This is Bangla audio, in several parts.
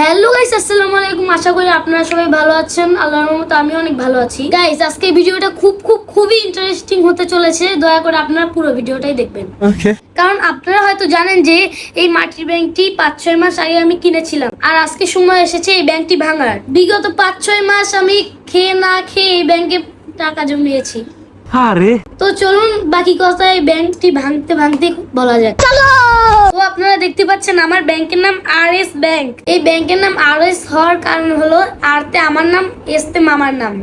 হ্যালো গাইস আসসালামু আলাইকুম। আশা করি আপনারা সবাই ভালো আছেন। আল্লাহর রহমতে আমি অনেক ভালো আছি। গাইস আজকে ভিডিওটা খুব খুব খুবই ইন্টারেস্টিং হতে চলেছে। দয়া করে আপনারা পুরো ভিডিওটাই দেখবেন। ওকে কারণ আপনারা হয়তো জানেন যে এই মাটির ব্যাংকটি পাঁচ ছয় মাস আগে আমি কিনেছিলাম। আর আজকে সময় এসেছে এই ব্যাংকটি ভাঙার। বিগত পাঁচ ছয় মাস আমি খেয়ে না খেয়ে এই ব্যাংকে টাকা জমিয়েছি। আরে। তো চলুন বাকি কথা এই ব্যাংকটি ভাঙতে ভাঙতে বলা যাক। তো আপনারা দেখতে পাচ্ছেন আমার ব্যাংকের নাম আর এস ব্যাংক। এই ব্যাংকের নাম আর এস হওয়ার কারণ হলো আরতে আমার নাম এসতে মামার নাম।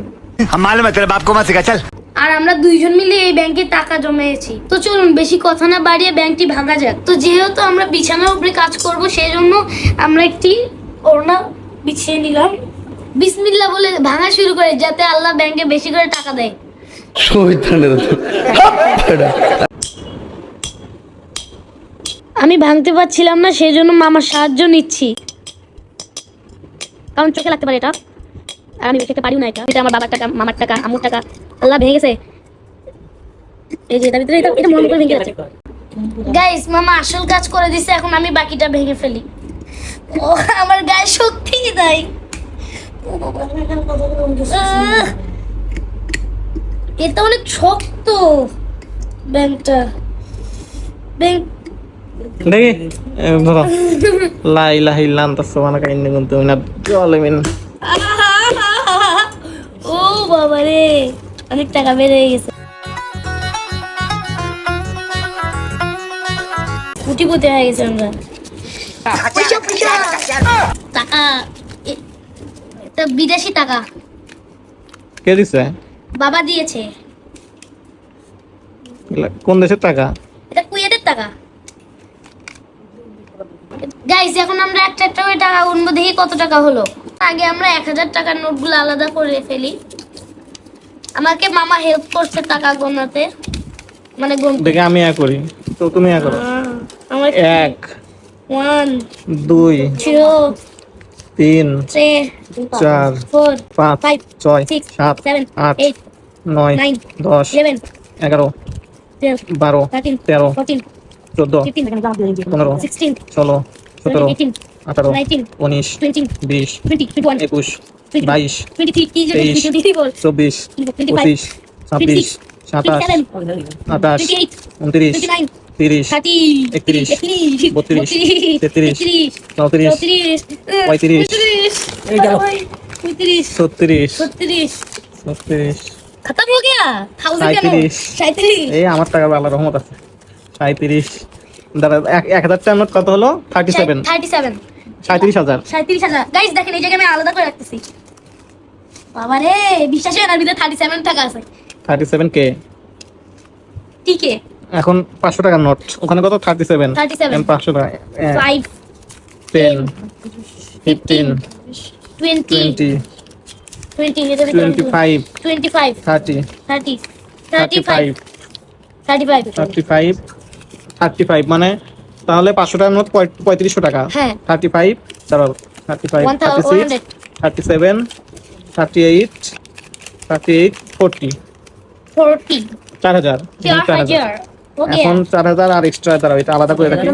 আর আমরা দুইজন মিলে এই ব্যাংকে টাকা জমিয়েছি। তো চলুন বেশি কথা না বাড়িয়ে ব্যাংকটি ভাঙা যাক। তো যেহেতু আমরা বিছানার উপরে কাজ করব সেই জন্য আমরা একটি ওড়না বিছিয়ে নিলাম। বিসমিল্লা বলে ভাঙা শুরু করে যাতে আল্লাহ ব্যাংকে বেশি করে টাকা দেয়। আমি ভাঙতে পারছিলাম না সেই জন্য মামার সাহায্য নিচ্ছি। কারণ চোখে লাগতে পারে এটা। আর আমি দেখতে পারিও না এটা। এটা আমার বাবার টাকা, মামার টাকা আমুর টাকা। আল্লাহ ভেঙে গেছে। এই যে এটার ভিতরে এটা এটা মন করে ভেঙে যাচ্ছে গাইস মামা আসল কাজ করে দিছে, এখন আমি বাকিটা ভেঙে ফেলি। ও আমার গায়ে শক্তি নাই! এটা অনেক শক্ত ব্যাংকটা। ব্যাংক দেখি এ, ধরো লা ইলাহা ইল্লা আনতা সুবহানাকা ইন্নী কুনতু মিনাজ জালিমিন ও বাবা রে অনেক টাকা বেড়ে গেছে। কুটিপতি হয়ে গেছে আমরা। টাকা এটা বিদেশি টাকা। কে দিছে? বাবা দিয়েছে। কোন দেশের টাকা এটা কুয়েতের টাকা গাইস এখন আমরা একটা একটা করে টাকা গুনবো দেখি কত টাকা হলো। আগে আমরা এক হাজার টাকার নোটগুলো আলাদা করে ফেলি। আমাকে মামা হেল্প করছে টাকা গোনাতে। মানে দেখে আমি এক করি। তো তুমি এক করো। আমার এক ওয়ান দুই তিন চার ফোর পাঁচ ফাইভ ছয় সাত আট নয় দশ এগারো বারো তেরো চোদ্দ পনেরো ষোলো সতেরো আঠারো উনিশ বিশ একুশ বাইশ তেইশ, চব্বিশ পঁচিশ ছাব্বিশ সাতাশ আঠাশ উনত্রিশ তিরিশ একত্রিশ, বত্রিশ, তেত্রিশ, চৌত্রিশ পঁয়ত্রিশ, ছত্রিশ ছত্রিশ এই আমার টাকা আল্লাহ রহমত আছে। সাঁত্রিশ দাদা এক হাজার নোট কত হলো? থার্টি সেভেন থার্টি সেভেন সাঁত্রিশ হাজার। সাঁত্রিশ হাজার। গাইস দেখেন এই জায়গায় আমি আলাদা করে রাখতেছি। বাবা রে বিশ্বাস হয় না ভিতরে থার্টি সেভেন টাকা আছে। থার্টি সেভেন কে টিকে এখন পাঁচশো টাকার নোট। ওখানে কত? থার্টি সেভেন 37 পাঁচশো টাকা। Five ten fifteen twenty twenty twenty five twenty five thirty thirty thirty thirty five thirty five thirty five thirty five মানে তাহলে পাঁচশো টাকার নোট পঁয়ত্রিশশো টাকা। হ্যাঁ। থার্টি ফাইভ দাঁড়াও thirty five thirty six thirty seven thirty eight thirty eight forty forty চার হাজার। চার হাজার। এখন চার হাজার আর এক্সট্রা দাঁড়াও এটা আলাদা করে রাখি।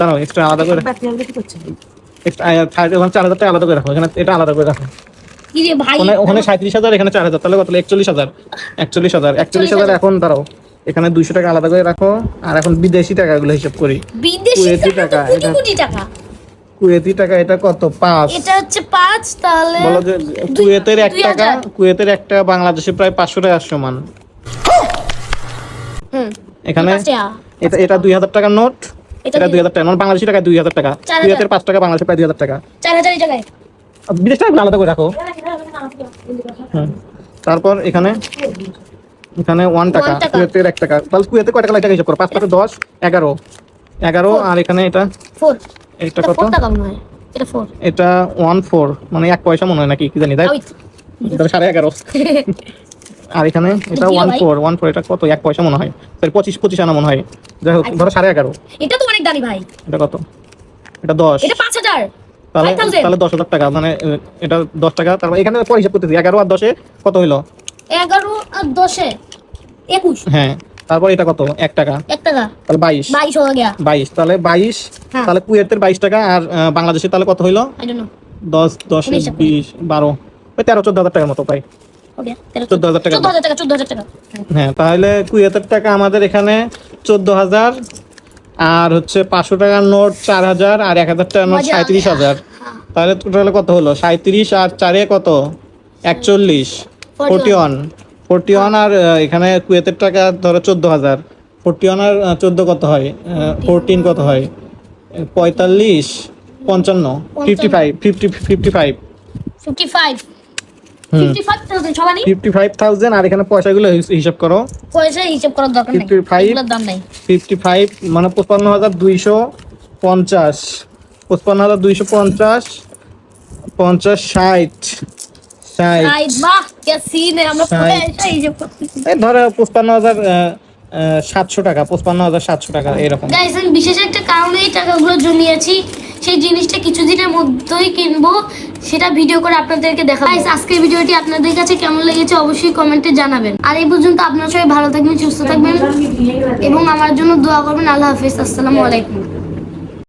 দাঁড়াও এক্সট্রা আলাদা করে চার হাজার টাকা আলাদা করে রাখো এখানে এটা আলাদা করে রাখো। কি রে ভাই। ওখানে ওখানে সাঁত্রিশ হাজার এখানে চার হাজার তাহলে কত? একচল্লিশ হাজার একচল্লিশ হাজার একচল্লিশ হাজার। এখন দাঁড়াও। এখানে দুইশো টাকা আলাদা করে রাখো। আর এখন বিদেশি টাকা টাকাগুলো হিসাব করি। বিদেশি কুয়েতি টাকা টাকা, কোটি কোটি টাকা। কুয়েতি টাকা এটা কত? পাঁচ। এটা হচ্ছে পাঁচ তাহলে বলো যে কুয়েতের এক টাকা কুয়েতের এক টাকা বাংলাদেশে প্রায় পাঁচশো টাকার সমান। হুম। এখানে এটা এটা দুই হাজার টাকার নোট। এটা দুই হাজার টাকা বাংলাদেশি টাকা দুই হাজার টাকা। কুয়েতের পাঁচ টাকা বাংলাদেশে প্রায় দুই হাজার টাকা। চার হাজার বিদেশ টাকা আলাদা করে রাখো। তারপর এখানে এখানে ওয়ান টাকা। কুয়েতের এক টাকা। তাহলে কুয়েতে কয় টাকা লাগে হিসাব করো? পাঁচ পাঁচে দশ এগারো। এগারো আর এখানে এটা ফোর এটা কত? টাকা এটা ফোর এটা ওয়ান ফোর মানে এক পয়সা মনে হয় নাকি কি জানি তাই সাড়ে এগারো। আর এখানে এটা ওয়ান ফোর ওয়ান ফোর এটা কত? এক পয়সা মনে হয়। সরি পঁচিশ পঁচিশ আনা মনে হয়। যাই হোক ধরো সাড়ে এগারো। এটা তো অনেক দামি ভাই। এটা কত? এটা দশ। এটা পাঁচ হাজার। তাহলে তাহলে দশ হাজার টাকা। মানে এটা দশ টাকা। তারপর এখানে পর হিসাব করতেছি। এগারো আর দশে কত হইল? এগারো আর দশে। একুশ। হ্যাঁ তারপর এটা কত? এক টাকা। এক টাকা। তাহলে বাইশ। বাইশ হয়ে গেয়া। বাইশ তাহলে বাইশ হ্যাঁ। তাহলে কুয়েতের বাইশ টাকা আর বাংলাদেশে তাহলে কত হইল? দশ দশ বিশ বারো। ওই তেরো চোদ্দ হাজার টাকার মতো পাই চোদ্দ হাজার টাকা হ্যাঁ তাহলে কুয়েতের টাকা আমাদের এখানে চোদ্দ হাজার আর হচ্ছে পাঁচশো টাকার নোট চার হাজার আর এক হাজার টাকার নোট। সাঁত্রিশ হাজার। হ্যাঁ। তাহলে টোটালে কত হলো? সাঁত্রিশ আর চারে কত? একচল্লিশ। ফোরটি ওয়ান ফোরটি ওয়ান আর এখানে কুয়েতের টাকা ধরো চোদ্দ হাজার। ফোরটি ওয়ান আর চোদ্দ কত হয়? ফোরটিন কত হয়? পঁয়তাল্লিশ পঞ্চান্ন। Fifty five fifty fifty five fifty five fifty five thousand fifty five আর এখানে পয়সাগুলো হিস- হিসাব করো। পয়সা হিসাব করার দরকার নেই। 55 এগুলোর দাম নাই। ফিফটি ফাইভ মানে পঁচপান্ন হাজার দুইশো পঞ্চাশ। পঁচপান্ন হাজার দুইশো পঞ্চাশ পঞ্চাশ ষাট। ধরো পঁচপান্ন হাজার সাতশো টাকা পঁচপান্ন হাজার সাতশো টাকা এরকম। গাইস আমি বিশেষ একটা কারণে এই টাকাগুলো জমিয়েছি সেই জিনিসটা কিছুদিনের মধ্যেই কিনবো সেটা ভিডিও করে আপনাদেরকে দেখাবো। গাইস আজকের ভিডিওটি আপনাদের কাছে কেমন লেগেছে অবশ্যই কমেন্টে জানাবেন। আর এই পর্যন্ত আপনারা সবাই ভালো থাকবেন সুস্থ থাকবেন এবং আমার জন্য দোয়া করবেন। আল্লাহ হাফিজ আসসালামু আলাইকুম।